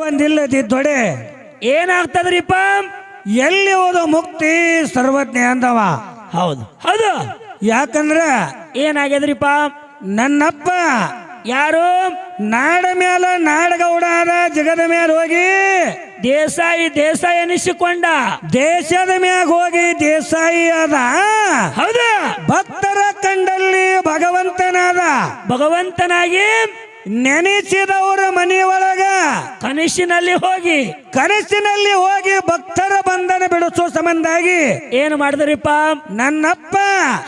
ಒಂದಿಲ್ಲದಿದ್ದೊಡೆ ಏನಾಗ್ತದ್ರಿಪ್ಪ? ಎಲ್ಲಿ ಹೋದ ಮುಕ್ತಿ ಸರ್ವಜ್ಞ ಅಂದವ. ಹೌದು. ಹೌದು. ಯಾಕಂದ್ರ ಏನಾಗ್ಯದ್ರಿಪ್ಪ? ನನ್ನಪ್ಪ ಯಾರು? ನಾಡ ಮ್ಯಾಲ ನಾಡಗೌಡ ಆದ ಜಗದ ಮ್ಯಾಲ ಹೋಗಿ ದೇಸಾಯಿ ದೇಸಾಯಿ ಎನಿಸಿಕೊಂಡ. ದೇಶದ ಮ್ಯಾಗ ಹೋಗಿ ದೇಸಾಯಿ ಆದ. ಹೌದು. ಭಕ್ತರ ಕಂಡಲ್ಲಿ ಭಗವಂತನಾದ. ಭಗವಂತನಾಗಿ ನೆನೆಸಿದವರ ಮನೆಯೊಳಗ. ಕನಸಿನಲ್ಲಿ ಹೋಗಿ. ಕನಸಿನಲ್ಲಿ ಹೋಗಿ ಭಕ್ತರ ಬಂಧನ ಬಿಡಿಸೋ ಸಂಬಂಧಾಗಿ ಏನು ಮಾಡಿದ್ರಿಪ್ಪ? ನನ್ನಪ್ಪ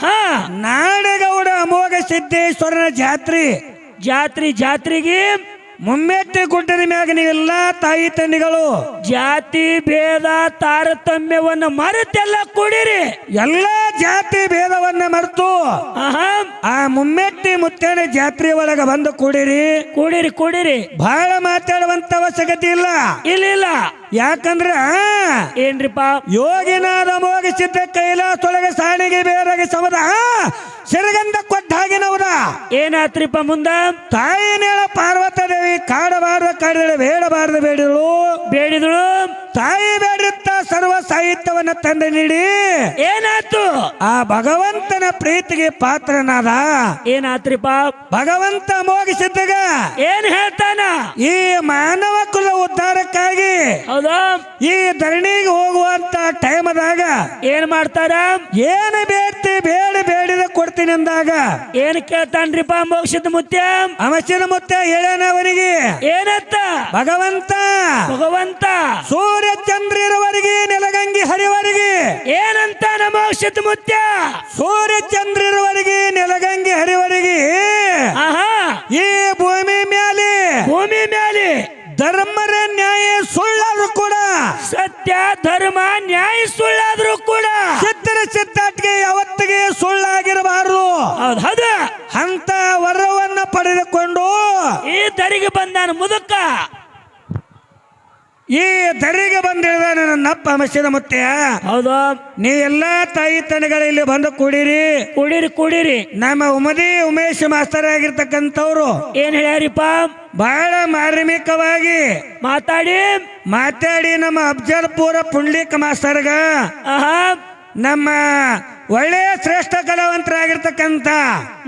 ಹಾ. ನಾಡಗೌಡ ಅಮೋಘ ಸಿದ್ದೇಶ್ವರನ ಜಾತ್ರೆ. ಜಾತ್ರಿ ಜಾತ್ರೆಗೆ ಮುಮ್ಮೆಟ್ಟಿ ಗುಡ್ಡದ ಮ್ಯಾಗ ನೀವೆಲ್ಲ ತಾಯಿ ತಂದಿಗಳು. ಜಾತಿ ಭೇದ ತಾರತಮ್ಯವನ್ನು ಮರೆತೆಲ್ಲ ಕುಡಿರಿ. ಎಲ್ಲ ಜಾತಿ ಭೇದವನ್ನ ಮರೆತು ಆ ಮುಮ್ಮೆತ್ತಿ ಮುತ್ತೇನೆ ಜಾತ್ರೆ ಒಳಗ ಬಂದು ಕುಡಿರಿ. ಕುಡಿರಿ ಕುಡಿರಿ. ಬಹಳ ಮಾತಾಡುವಂತ ಅವಶ್ಯಕತೆ ಇಲ್ಲ. ಇಲ್ಲ ಇಲ್ಲ. ಯಾಕಂದ್ರ ಏನ್ರಿಪ್ಪ? ಯೋಗಿನಾದ ಮೋಗಿಸಿದ್ದ ಕೈಲಾಸೊಳಗೆ ಸಾಣಿಗೆ ಬೇರಾಗಿ ಸಮದ ಸಿರಗಂಧ ಕೊಟ್ಟಾಗಿನವದ ಏನಾತ್ರಿಪ್ಪ ಮುಂದ? ತಾಯಿನೇಳ ಪಾರ್ವತ ದೇವಿ ಕಾಡಬಾರದ ಕಾಡಿದಳು ಬೇಡಬಾರದು ಬೇಡಿದಳು. ಬೇಡಿದಳು. ತಾಯಿ ಬೇಡಿರುತ್ತ ಸರ್ವ ಸಾಹಿತ್ಯವನ್ನ ತಂದೆ ನೀಡಿ. ಏನಾತು ಆ ಭಗವಂತನ ಪ್ರೀತಿಗೆ ಪಾತ್ರನಾದ. ಏನಾತ್ರಿಪ್ಪ ಭಗವಂತ ಮೋಗಿಸಿದ್ದಾಗ ಏನ್ ಹೇಳ್ತಾನ? ಈ ಮಾನವ ಕುಲ ಉದ್ಧಾರಕ್ಕಾಗಿ ಹೌದಾ? ಈ ಧರಣಿಗೆ ಹೋಗುವಂತ ಟೈಮದಾಗ ಏನ್ ಮಾಡ್ತಾರ? ಏನು ಬೇಡ್ತಿ ಬೇಡ ಬೇಡಿದ ಕೊಡ್ತೀನಿ ಅಂದಾಗ ಏನ್ ಕೇಳ್ತಾನ್ರಿಪ್ಪ ಮೋಕ್ಷದ ಮುತ್ಯ? ಅಮಶನ ಮುತ್ಯ ಹೇಳೋಣ ಅವನಿಗೆ? ಏನತ್ತ? ಭಗವಂತ! ಭಗವಂತ! ಸೂರ್ಯ ಚಂದ್ರ ಇರುವವರೆಗೆ ನೆಲಗಂಗಿ ಹರಿವರಿಗೆ. ಏನಂತ ಮೋಕ್ಷದ ಮುತ್ಯ? ಸೂರ್ಯ ಚಂದ್ರ ಇರುವವರೆಗೆ ನೆಲಗಂಗಿ ಹರಿವರಿಗೆ. ಆಹಾ! ಈ ಭೂಮಿ ಮೇಲೆ ಭೂಮಿ ಮೇಲೆ ಧರ್ಮರ ನ್ಯಾಯ ಸುಳ್ಳಾದ್ರೂ ಕೂಡ ಸತ್ಯ ಧರ್ಮ ನ್ಯಾಯ ಸುಳ್ಳಾದ್ರೂ ಕೂಡ ಸಿದ್ಧರ ಯಾವತ್ತಿಗೆ ಸುಳ್ಳಾಗಿರಬಾರದು. ಹೌದು ಅಂತ ವರವನ್ನ ಪಡೆದುಕೊಂಡು ಈ ದರಿಗೆ ಬಂದಾನ ಮುದುಕ. ಈ ದರಿಗೆ ಬಂದಿಳಿದ ನನ್ನಪ್ಪ ಮಸಿದ ಮುತ್ತೆ. ಹೌದು. ನೀವೆಲ್ಲ ತಾಯಿ ತನಗಳ ಇಲ್ಲಿ ಬಂದು ಕೂಡಿರಿ. ಕುಡೀರಿ ಕುಡೀರಿ. ನಮ್ಮ ಉಮದಿ ಉಮೇಶ್ ಮಾಸ್ತರ್ ಆಗಿರ್ತಕ್ಕಂಥವ್ರು. ಏನ್ ಹೇಳ್ಯಾರಿಪ್ಪ? ಬಹಳ ಮಾರ್ಮಿಕವಾಗಿ ಮಾತಾಡಿ. ಮಾತಾಡಿ ನಮ್ಮ ಅಫ್ಜಲ್ಪುರ ಪುಂಡ್ಲಿಕ್ ಮಾಸ್ತರ್ಗ. ಆಹಾ. ನಮ್ಮ ಒಳ್ಳೆಯ ಶ್ರೇಷ್ಠ ಕಲಾವಂತರಾಗಿರ್ತಕ್ಕಂಥ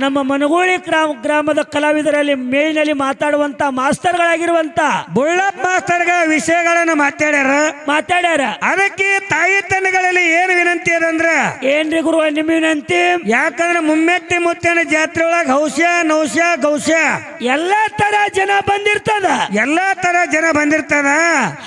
ನಮ್ಮ ಮನಗೋಳಿ ಗ್ರಾಮ ಗ್ರಾಮದ ಕಲಾವಿದರಲ್ಲಿ ಮೇಲಿನಲ್ಲಿ ಮಾತಾಡುವಂತ ಮಾಸ್ತರ್ಗಳಾಗಿರುವಂತ ಬುಳ್ಳಪ್ಪ ಮಾಸ್ತರ್ಗ ವಿಷಯಗಳನ್ನ ಮಾತಾಡ್ಯಾರ. ಮಾತಾಡ್ಯಾರ. ಅದಕ್ಕೆ ತಾಯಿ ತಂಡಗಳಲ್ಲಿ ಏನು ವಿನಂತಿ ಅದಂದ್ರ ಏನ್ರಿ ಗುರು ನಿಮ್ಮ ವಿನಂತಿ? ಯಾಕಂದ್ರೆ ಮುಮ್ಮೆಟ್ಟಿ ಮುತ್ತೇನ ಜಾತ್ರೆ ಒಳಗ ಹೌಸ್ಯ ನೌಶ್ಯ ಗೌಶ್ಯ ಎಲ್ಲಾ ತರ ಜನ ಬಂದಿರ್ತದ. ಎಲ್ಲಾ ತರ ಜನ ಬಂದಿರ್ತದ.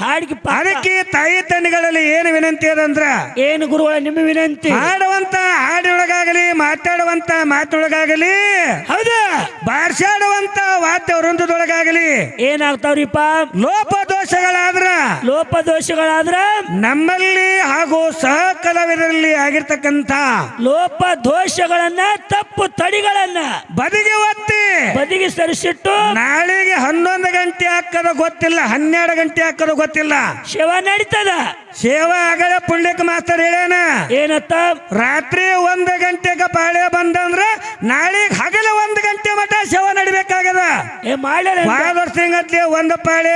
ಹಾಡಿಗೆ ಅದಕ್ಕೆ ತಾಯಿ ತಂಡಗಳಲ್ಲಿ ಏನು ವಿನಂತಿ ಅದಂದ್ರ ಏನು ಗುರುಗಳ ನಿಮ್ಮ ವಿನಂತಿ? ಹಾಡುವಂತ ಹಾಡಿನೊಳಗಾಗಲಿ ಮಾತಾಡುವಂತ ಮಾತೊಳಗಾಗಲಿ. ಹೌದಾ. ಬಾರ್ಸಾಡುವಂತ ವಾದ್ಯ ವೃಂದದೊಳಗಾಗಲಿ. ಏನಾಗ್ತಾವ್ರಿಪ್ಪ? ಲೋಪ ದೋಷಗಳಾದ್ರ ಲೋಪದೋಷಗಳಾದ್ರ? ನಮ್ಮಲ್ಲಿ ಹಾಗೂ ಸಹ ಕಲಾವಿದರಲ್ಲಿ ಆಗಿರ್ತಕ್ಕಂಥ. ಲೋಪ ದೋಷಗಳನ್ನ ತಪ್ಪು ತಡಿಗಳನ್ನ ಬದಿಗೆ ಒತ್ತಿ. ಬದಿಗೆ ಸರಿಸಿಟ್ಟು ನಾಳೆಗೆ ಹನ್ನೊಂದು ಗಂಟೆ ಹಾಕದ ಗೊತ್ತಿಲ್ಲ ಹನ್ನೆರಡು ಗಂಟೆ ಹಾಕದ ಗೊತ್ತಿಲ್ಲ. ಸೇವಾ ನಡೀತದ? ಸೇವಾ ಆಗಲ ಪುಣ್ಯಕ್ಕೆ ಮಾಸ್ತರ್ ಹೇಳ್ಯಾನ. ಏನತ್ತ? ರಾತ್ರಿ ಒಂದು ಗಂಟೆಗೆ ಬಂದಂದ್ರ ನಾಳೆಗೆ ಹಗಲ ಒಂದು ಗಂಟೆ ಮಟ ಶವ ನಡಿಬೇಕಾಗದ ಏ ಮಾಡ್ಯಾರ ವರ್ಷಗಟ್ಲೆ ಒಂದು ಪಾಳಿ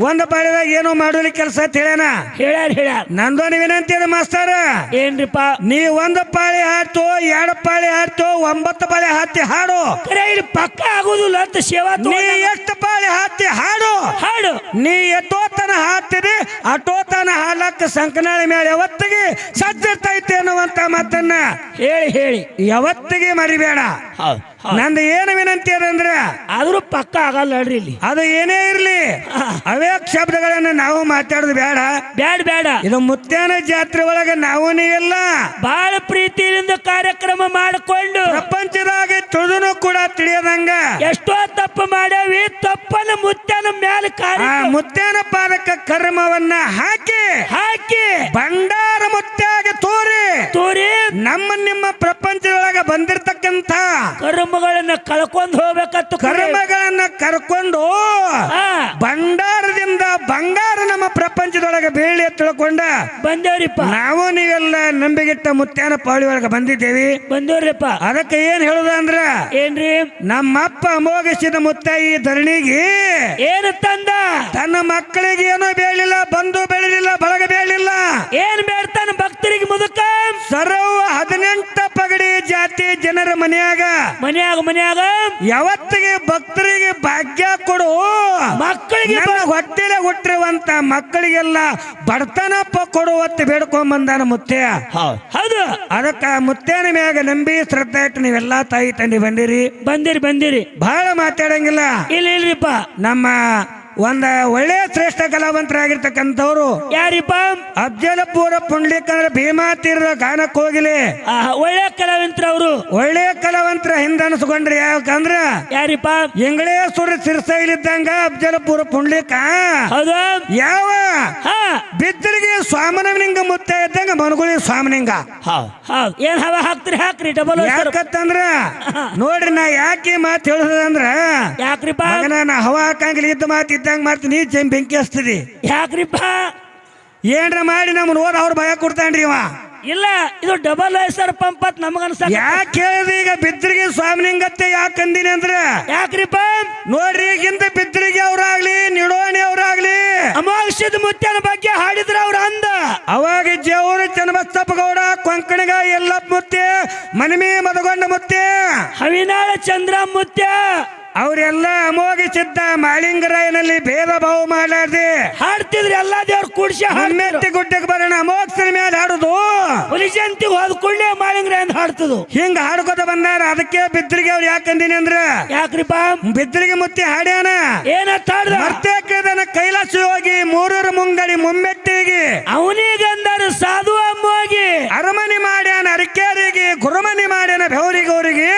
ಒಂದು ಪಾಳಿದಾಗ ಏನೋ ಮಾಡೋಲಿ ಕೆಲಸ ಅಂತ ಹೇಳ್ಯಾನ. ಹೇಳ್ಯಾರ ಹೇಳ್ಯಾರ. ನಂದೊಂದು ವಿನಂತಿ ಮಾಸ್ತರ ಏನ್ರಿಪ್ಪ? ನೀ ಒಂದು ಪಾಳಿ ಹಾಡ್ತು ಎರಡು ಪಾಳಿ ಹಾಡ್ತು ಒಂಬತ್ತು ಪಾಳಿ ಹತ್ತಿ ಹಾಡು. ಕರೆ ಇಲ್ಲಿ ಪಕ್ಕ ಆಗುದಿಲ್ಲ ಅಂತ ಸೇವಾ ನೀ ಎಷ್ಟು ಪಾಳಿ ಹಾಕಿ ಹಾಡು. ಹಾಡು. ನೀ ಎಷ್ಟೋತನ ಹಾಡ್ತಿದಿ ಅಟೋತನ ಹಾಲಕ್ಕ ಸಂಕನಾಳಿ ಮೇಲೆ ಯಾವತ್ತಿಗೆ ಸಜ್ಜಿರ್ತೈತೆ ಅನ್ನುವಂತ ಮಾತನ್ನ ಹೇಳಿ ಹೇಳಿ. ಯಾವತ್ತಿಗೆ ಮರಿಬೇಡ. ಹೌದು. ನಂದು ಏನು ವಿನಂತಿ ಅದಂದ್ರೆ? ಆದ್ರೂ ಪಕ್ಕ ಆಗಲ್ಲ ನೋಡ್ರಿ ಇಲ್ಲಿ. ಅದು ಏನೇ ಇರ್ಲಿ. ಅವೇ ಶಬ್ದಗಳನ್ನ ನಾವು ಮಾತಾಡೋದು ಬೇಡ. ಬ್ಯಾಡ ಬೇಡ ಇದು ಮುತ್ತೇನ ಜಾತ್ರೆ ಒಳಗೆ ನಾವು ನೀವೆಲ್ಲ ಬಹಳ ಪ್ರೀತಿಯಿಂದ ಕಾರ್ಯಕ್ರಮ ಮಾಡಿಕೊಂಡು ಪ್ರಪಂಚದಾಗೆ ತಿಳಿದನು ಕೂಡ ತಿಳಿಯದಂಗ. ಎಷ್ಟೋ ತಪ್ಪು ಮಾಡೇವಿ ತಪ್ಪನ್ನ ಮುತ್ತೇನ ಮೇಲೆ ಮುತ್ಯಾನ ಪಾದಕ ಕರ್ಮವನ್ನ ಹಾಕಿ ಹಾಕಿ. ಭಂಡಾರ ಮುತ್ಯಾಗ ತೋರಿ. ತೋರಿ. ನಮ್ಮ ನಿಮ್ಮ ಪ್ರಪಂಚದೊಳಗ ಬಂದಿರತಕ್ಕಂಥ ಕರ್ಮಗಳನ್ನ ಕಳ್ಕೊಂಡು ಹೋಗ್ಬೇಕತ್ತು ಕರೆ. ಕರ್ಮಗಳನ್ನ ಕರ್ಕೊಂಡು ಭಂಡಾರದಿಂದ ಬಂಗಾರ ನಮ್ಮ ಪ್ರಪಂಚದೊಳಗೆ ಬೀಳಿ ತಿಳ್ಕೊಂಡ ಬಂದೇವ್ರಿಪ್ಪ. ನಾವು ನೀವೆಲ್ಲ ನಂಬಿಗಿಟ್ಟ ಮುತ್ಯಾನ ಪಾಳಿ ಒಳಗೆ ಬಂದಿದ್ದೇವಿ. ಬಂದೇವ್ರಿಪ್ಪ. ಅದಕ್ಕೆ ಏನ್ ಹೇಳುದ ಅಂದ್ರ ಏನ್ರಿ? ನಮ್ಮಪ್ಪ ಅಮೋಘಿಸಿದ ಮುತ್ತ ಈ ಧರಣಿಗೆ ಏನು ತಂದ? ತನ್ನ ಮಕ್ಕಳಿಗೆ ಏನೋ ಬೇಳಿಲ್ಲ ಬಂದು ಬೆಳಿಲಿಲ್ಲ ಬಳಗ ಬೇಳಿಲ್ಲ ಏನ್ ಬೇಡ್ತಾನ ಭಕ್ತರಿಗೆ ಮುದುಕ? ಸರ್ವ ಹದಿನೆಂಟ ಜಾತಿ ಜನರ ಮನೆಯಾಗ ಮನ್ಯಾಗ ಮನ್ಯಾಗ ಯಾವತ್ತಿಗೆ ಭಕ್ತರಿಗೆ ಭಾಗ್ಯ ಕೊಡು. ಮಕ್ಕಳಿಗೆ ಹೊಟ್ಟೆಲೆ ಹುಟ್ಟಿರುವಂತ ಮಕ್ಕಳಿಗೆಲ್ಲ ಬಡತನಪ್ಪ ಕೊಡುವತ್ತ ಬೇಡ್ಕೊಂಡ್ ಬಂದಾನ ಮುತ್ತೆ. ಹೌದು. ಅದಕ್ಕ ಮುತ್ತೇನ ಮ್ಯಾಗ ನಂಬಿ ಶ್ರದ್ಧೆ ಇಟ್ಟು ನೀವೆಲ್ಲಾ ತಾಯಿ ತಂದಿ ಬಂದಿರಿ. ಬಂದಿರಿ ಬಂದಿರಿ. ಬಹಳ ಮಾತಾಡಂಗಿಲ್ಲ. ಇಲ್ಲ ಇಲ್ರಿಪ್ಪ. ನಮ್ಮ ಒಂದ ಒಳ್ಳೆಯ ಶ್ರೇಷ್ಠ ಕಲಾವಂತರಾಗಿರ್ತಕ್ಕಂಥವ್ರು. ಯಾರಿಪ್ಪ? ಅಫ್ಜಲಪುರ ಪುಂಡ್ಲಿಕ್ ಅಂದ್ರೆ ಭೀಮಾ ತೀರದ ಗಾನಕ್ಕೆ ಹೋಗಿಲಿ. ಒಳ್ಳೆ ಕಲಾವಂತರ ಅವರು ಒಳ್ಳೆ ಕಲಾವಂತರ ಹಿಂದನಿಸ್ಕೊಂಡ್ರಿ ಯಾಕಂದ್ರ ಯಾರಿಪ್ಪ? ಇಂಗಳೇಶ್ವರ ಸಿರ್ಸೈಲಿದ್ದಂಗ ಅಫ್ಜಲಪುರ ಪುಂಡ್ಲಿಕ. ಹೌದು. ಯಾವ? ಹಾ. ಬಿದ್ದರಿಗೆ ಸ್ವಾಮನಿಂಗ ಮುತ್ತ ಇದ್ದಂಗ ಮನುಗುಳಿ ಸ್ವಾಮನಿಂಗ. ಏನ್ ಹವಾ ಹಾಕ್ತಿರಿ ಹಾಕ್ರಿ ಡಬಲ್ ಯಾಕತ್ತಂದ್ರ? ನೋಡ್ರಿ ನಾ ಯಾಕೆ ಮಾತು ಹೇಳುದಂದ್ರ ಯಾಕ್ರಿಪ್ಪ? ನಾ ಹವಾ ಹಾಕಂಗಿಲ್ಲ ಇದ್ದ ಮಾತು ಇದ್ದಂಗ ಮಾಡ್ತೀನಿ ಜಮ್ ಬೆಂಕಿ ಹಚ್ತೀರಿ ಯಾಕ್ರಿಪ್ಪ? ಏನ್ರ ಮಾಡಿ ನಮ್ಮನ್ನ ಓದ್ ಅವ್ರ ಭಯ ಕೊಡ್ತಾನ್ರಿ ಇವ. ಇಲ್ಲ ಇದು ಡಬಲ್ ಐಸರ್ ಪಂಪ್ ಅಂತ ನಮಗನ್ಸ ಯಾಕೆ ಹೇಳಿದ್ರಿ ಈಗ ಸ್ವಾಮಿ ಸ್ವಾಮಿಲಿಂಗತ್ತೆ ಯಾಕೆ ಅಂದಿನಿ ಅಂದ್ರ? ಯಾಕ್ರಿಪ್ಪ? ನೋಡ್ರಿ ಈಗಿಂದ ಬಿದ್ರಿಗೆ ಅವ್ರಾಗ್ಲಿ ನಿಡೋಣಿ ಅವ್ರಾಗ್ಲಿ ಅಮಾವಾಸ್ಯದ ಮುತ್ಯನ ಬಗ್ಗೆ ಹಾಡಿದ್ರ ಅವ್ರ ಅಂದ. ಅವಾಗ ಜೇವರು ಚನ್ನಬಸ್ತಪ್ಪ ಗೌಡ ಕೊಂಕಣಿಗ ಎಲ್ಲಪ್ಪ ಮುತ್ತೆ ಮನಮಿ ಮದಗೊಂಡ ಮುತ್ತೆ ಹವಿನಾಳ ಚಂದ್ರ ಮುತ್ಯ. ಅವರೆಲ್ಲ ಅಮೋಘಿಸಿದ್ದ ಮಾಳಿಂಗರಾಯನಲ್ಲಿ ಭೇದ ಭಾವ ಮಾಡಾರ್ದೆ ಹಾಡ್ತಿದ್ರಿ ಎಲ್ಲಾ ದೇವ್ರ ಕುಡ್ಸಿ ಹಮ್ಮೆತ್ತಿ ಗುಡ್ಡಕ್ಕೆ ಬರೋಣ ಅಮೋಘನ ಮೇಲೆ ಹಾಡುದು. ಹುಲಿಜಂತಿ ಹೋದ ಕೂಡಲೇ ಮಾಳಿಂಗರಾಯ ಅಂತ ಹಾಡ್ತದು. ಹಿಂಗ ಹಾಡ್ಕೋತ ಬಂದಾರ ಅದಕ್ಕೆ ಬಿದ್ರಿಗೆ ಅವ್ರು ಯಾಕಂದಿನಿ ಅಂದ್ರ? ಯಾಕ್ರಿಪ ಬಿದ್ರಿಗೆ ಮುತ್ತಿ ಹಾಡ್ಯಾನ? ಏನತ್ತ ಹಾಡ್ದ ಮರ್ತೇಕದನ ಕೈಲಾಸ ಹೋಗಿ ಮೂರೂರ ಮುಂಗಡಿ ಮುಮ್ಮೆಟ್ಟಿಗೆ. ಅವನಿಗಂದರು ಸಾಧು ಅಮ್ಮೋಗಿ. ಅರಮನೆ ಮಾಡ್ಯಾನ ಅರಕೇರಿಗೆ ಗುರುಮನಿ ಮಾಡ್ಯಾನ ಬೆವರಿಗೌರಿಗೆ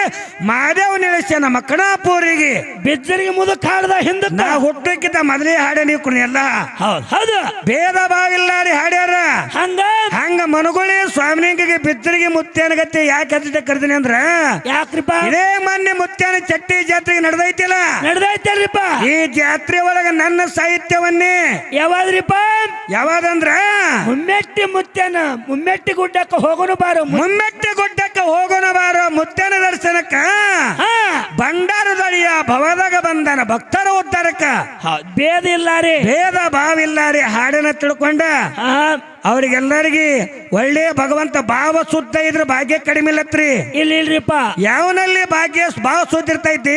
ಮಾದೇವ್ ನಿಲ್ಲಿಸ್ಯಾನ ಮಕ್ಕಣಾಪುರಿಗೆ. ಬಿದ್ದರಿಗೆ ಮುದು ಹಾಡ್ದ ಹಿಂದ ನಾ ಹುಟ್ಟಕ್ಕಿಂತ ಮೊದಲೇ ಹಾಡ್ಯ ನೀವು ಕುಣಿಯಲ್ಲ. ಹೌದು ಹೌದು. ಭೇದ ರೀ ಹಾಡ್ಯಾರ. ಹಂಗ? ಹಂಗ ಮನುಗುಳಿ ಸ್ವಾಮಿನಿಂಗಿಗೆ ಬಿದ್ದರಿಗೆ ಗತಿ ಯಾಕೆ ಹತ್ತಿಟ ಕರ್ದಿನಿ ಅಂದ್ರ? ಯಾಕ್ರಿಪ ಇದೇ ಮೊನ್ನೆ ಮುತ್ತೇನ ಚಟ್ಟಿ ಜಾತ್ರೆಗೆ ನಡೆದೈತಿಲ್ಲ. ನಡೆದೈತಲ್ರಿಪ ಈ ಜಾತ್ರೆ ಒಳಗ ನನ್ನ ಸಾಹಿತ್ಯವನ್ನೇ. ಯಾವಾದ್ರಿಪ ಯಾವಾದಂದ್ರ? ಮುಮ್ಮೆಟ್ಟಿ ಮುತ್ತೇನ ಮುಮ್ಮೆಟ್ಟಿ ಗುಡ್ಡಕ್ಕೆ ಹೋಗೋನು ಬಾರು ಮುಮ್ಮೆಟ್ಟಿ ಗುಡ್ಡಕ್ಕ ಹೋಗೋನು ಬಾರು ಮುತ್ತೇನ ದರ್ಶನಕ್ಕ ಹಾ. ಬಂಡಾರದಳಿಯ ಭವದಾಗ ಬಂದನ ಭಕ್ತರ ಉದ್ಧಾರಕ್ಕ ಹೌದ್, ಭೇದ ಇಲ್ಲ ರೀ ಭೇದ ರೀ ಹಾಡನ್ನ ತಿಳ್ಕೊಂಡ ಅವ್ರಿಗೆಲ್ಲರಿಗೆ ಒಳ್ಳೆ ಭಗವಂತ ಭಾವ ಸುದ್ದ ಇದ್ರ ಭಾಗ್ಯ ಕಡಿಮೆ ಇಲ್ಲತ್ರಿ. ಇಲ್ಲ ಇಲ್ರಿಪ್ಪ. ಯಾವನಲ್ಲಿ ಭಾಗ್ಯ ಭಾವ ಶುದ್ಧ ಇರ್ತೈತಿ?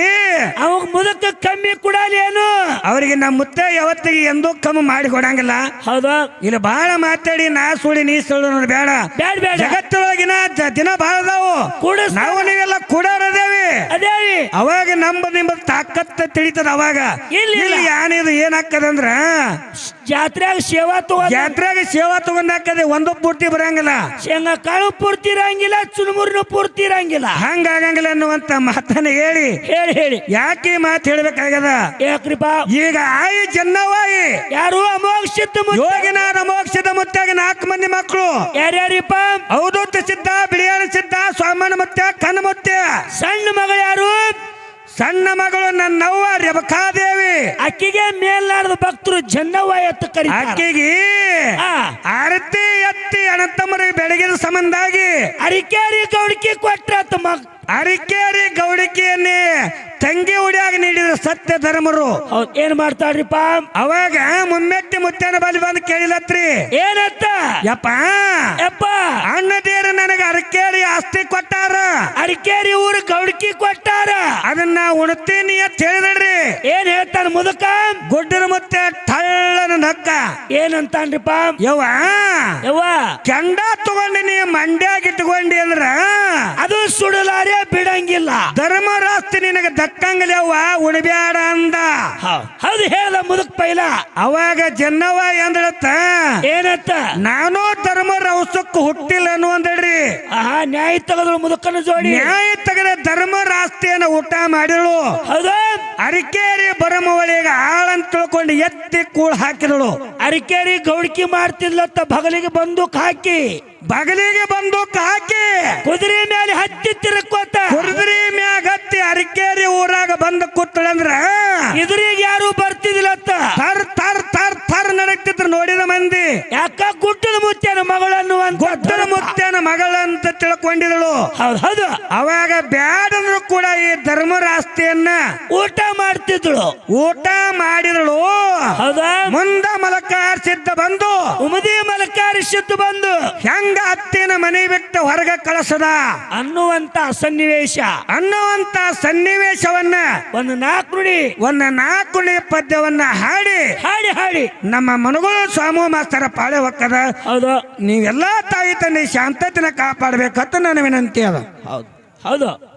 ಅವಾಗ ಮುದಕ್ಕ ಕಮ್ಮಿ ಕೂಡ ಏನು? ಅವರಿಗೆ ನಮ್ಮ ಮುತ್ತೆ ಯಾವತ್ತಿಗೆ ಎಂದೂ ಕಮ್ಮಿ ಮಾಡಿ ಕೊಡಂಗಿಲ್ಲ. ಹೌದಾ? ಇಲ್ಲ ಬಹಳ ಮಾತಾಡಿ ನಾ ಸುಳಿ ನೀ ಸುಳ್ಳು ನೋಡಿ ಬೇಡ. ಬೇಡ ಬೇಡ. ಜಗತ್ತೊಳಗಿನ ದಿನ ಬಹಳ ಅದಾವು. ಕೂಡ ನಾವು ನೀವೆಲ್ಲ ಕೂಡೋರದೇವಿ ಅವಾಗ ನಂಬ ನಿಮ್ಮ ತಾಕತ್ತ ತಿಳಿತದ ಅವಾಗ. ಇಲ್ಲ, ಏನಿದು ಏನಾಕ್ಕದಂದ್ರ ಜಾತ್ರೆಯಾಗ ಸೇವಾ ತಗೋ ಜಾತ್ರೆಗೆ ಸೇವಾ ತಗೊಂಡಾಕದೆ ಒಂದು ಪೂರ್ತಿ ಬರಂಗಿಲ್ಲ. ಶೇಂಗಾ ಕಾಳು ಪೂರ್ತಿ ಇರಂಗಿಲ್ಲ ಚುನುಮುರಿನ ಪೂರ್ತಿ ಇರಂಗಿಲ್ಲ. ಹಂಗಾಗಂಗಿಲ್ಲ ಅನ್ನುವಂತ ಮಾತನ್ನ ಹೇಳಿ. ಹೇಳಿ ಹೇಳಿ. ಯಾಕೆ ಮಾತು ಹೇಳ್ಬೇಕಾಗ್ಯದ? ಯಾಕ್ರಿಪ್ಪ ಈಗ ಆಯಿ ಜನ್ನವಾಯಿ. ಯಾರು ಅಮೋಕ್ಷಿತ ಯೋಗಿನ ಅಮೋಕ್ಷದ ಮುತ್ತಾಗ ನಾಲ್ಕು ಮಂದಿ ಮಕ್ಕಳು ಯಾರ್ಯಾರಿಪ್ಪ ಹೌದು ಸಿದ್ಧ ಬಿಳಿಯಾನ ಸಿದ್ಧ ಸ್ವಾಮನ ಮುತ್ತ ಕಣ್ಣ ಮುತ್ಯ ಸಣ್ಣ ಮಗಳು ಯಾರು? ಸಣ್ಣ ಮಗಳು ನನ್ನವ್ವ ರೇಬಕಾದೇವಿ ಅಕ್ಕಿಗೆ ಮೇಲ್ನಾಡದ ಭಕ್ತರು ಜನ್ನವ್ವ ಎತ್ತ ಕರಿ ಅಕ್ಕಿಗೆ ಆ, ಆರತಿ ಎತ್ತಿ ಬೆಳಗಿನ ಸಂಬಂಧ ಸಂಬಂಧಾಗಿ ಅರಿಕೇರಿ ಗೌಡಿಕೆ ಕೊಟ್ರ ತಮ್ಮ ಅರಿಕೇರಿ ಗೌಡಿಕೆಯನ್ನೇ ತಂಗಿ ಉಡಿಯಾಗ ನೀಡಿದ ಸತ್ಯ ಧರ್ಮರು. ಹೌದ್ ಏನ್ ಮಾಡ್ತಾಳ್ರಿಪ್ಪ? ಅವಾಗ ಮುಮ್ಮೆಟ್ಟಿ ಮುತ್ತೇನ ಬಲಿ ಬಂದು ಕೇಳಿಲತ್ರಿ. ಏನತ್ತ? ಯಪ್ಪ ಯಪ್ಪ? ಅಣ್ಣದೇರು ನನಗೆ ಅರಕೇರಿ ಆಸ್ತಿ ಕೊಟ್ಟಾರ. ಅರಕೇರಿ ಊರು ಗೌಡಕಿ ಕೊಟ್ಟಾರ. ಅದನ್ನ ಉಣ್ತೀನಿ ಅಂತ ಹೇಳಿದ್ರಿ. ಏನ್ ಹೇಳ್ತಾನ ಮುದಕ? ಗುಡ್ಡರ ಮುತ್ತೆ ಥಳ್ಳನ ನಕ್ಕ ಏನಂತಾನ್ರಿಪ್ಪ? ಯವ್ವ ಯವ್ವ? ಕೆಂಡ ತಗೊಂಡಿ ನೀ ಮಂಡ್ಯಾಗ ಇಟ್ಕೊಂಡಿ ಅಂದ್ರ ಅದು ಸುಡಲಾರೆ ಬಿಡಂಗಿಲ್ಲ. ಧರ್ಮರಾಸ್ತಿ ನಿನಗೆ ಯವ್ವ ಉಣಬ್ಯಾಡ ಅಂದ. ಹೌದು ಹೇಳ ಮುದುಕ್ ಪೈಲ. ಅವಾಗ ಜನ್ನವ ಎಂದಳತ್ತ? ಏನತ್ತ? ನಾನು ಧರ್ಮ ಅವಸಕ್ಕೂ ಹುಟ್ಟಿಲ್ಲ ಅನ್ನುವಂದಳ್ರಿ. ಆಹಾ ನ್ಯಾಯ ತಗದ್ರು ಮುದುಕನ ಜೋಡಿ. ನ್ಯಾಯ ತಗದ ಧರ್ಮ ರಾಸ್ತಿಯನ್ನ ಊಟ ಮಾಡಿದಳು. ಹೌದು. ಅರಿಕೇರಿ ಬರಮವಳಿಗೆ ಆಳಂತ ತಿಳ್ಕೊಂಡು ಎತ್ತಿ ಕೂಳ್ ಹಾಕಿದಳು. ಅರಿಕೇರಿ ಗೌಡಿಕೆ ಮಾಡ್ತಿದ್ಲತ್ತ ಬಗಲಿಗೆ ಬಂದೂಕ್ ಹಾಕಿ. ಬಗಲಿಗೆ ಬಂದೂಕ್ ಹಾಕಿ. ಕುದುರೆ ಮೇಲೆ ಹತ್ತಿ ತಿರುಕೋತ ಕುದುರೆ ಮ್ಯಾಗ ಹತ್ತಿ ಅರಿಕೇರಿ ಊರಾಗ ಬಂದ ಕೂತಳಂದ್ರ ಎದುರಿಗೆ ಯಾರು ಬರ್ತಿದಿಲ್ಲತ್ತ ತರ್ ತರ್ ತರ್ ಥರ್ ನಡಕ್ತಿದ್ರು ನೋಡಿದ ಮಂದಿ. ಯಾಕ ಗುಟ್ಟದ ಮುತ್ತೇನ ಮಗಳನ್ನು ಗೊತ್ತದ ಮುತ್ತೇನ ಮಗಳಂತ ತಿಳ್ಕೊಂಡಿದಳು ಹೌದು ಅವಾಗ ಬ್ಯಾಡಂದ್ರು ಕೂಡ ಈ ಧರ್ಮರಾಸ್ತಿಯನ್ನ ಊಟ ಮಾಡ್ತಿದ್ಳು. ಊಟ ಮಾಡಿದಳು. ಹೌದಾ? ಮುಂದ ಮಲಕಾರ್ ಸಿದ್ದು ಬಂದು. ಉಮದಿ ಮಲಕಾರ್ ಸಿದ್ಧ ಬಂದು. ಹೆಂಗ ಅತ್ತಿನ ಮನೆ ಬಿಟ್ಟು ಹೊರಗೆ ಕಳಸದ? ಅನ್ನುವಂತ ಸನ್ನಿವೇಶ. ಅನ್ನುವಂತ ಸನ್ನಿವೇಶವನ್ನ ಒಂದು ನಾಲ್ಕು ಒಂದು ನಾಲ್ಕು ಪದ್ಯವನ್ನ ಹಾಡಿ. ಹಾಡಿ ಹಾಡಿ. ನಮ್ಮ ಮನಗಳು ಸ್ವಾಮು ಮಾಸ್ತರ ಪಾಳೆ ಹೊಕ್ಕದ. ಹೌದು ನೀವೆಲ್ಲಾ ತಾಯಿ ತಂದೆ ಶಾಂತತೆನ ಕಾಪಾಡಬೇಕಂತ ನನ್ನ ವಿನಂತಿ ಅದ. ಹೌದು. ಹೌದು.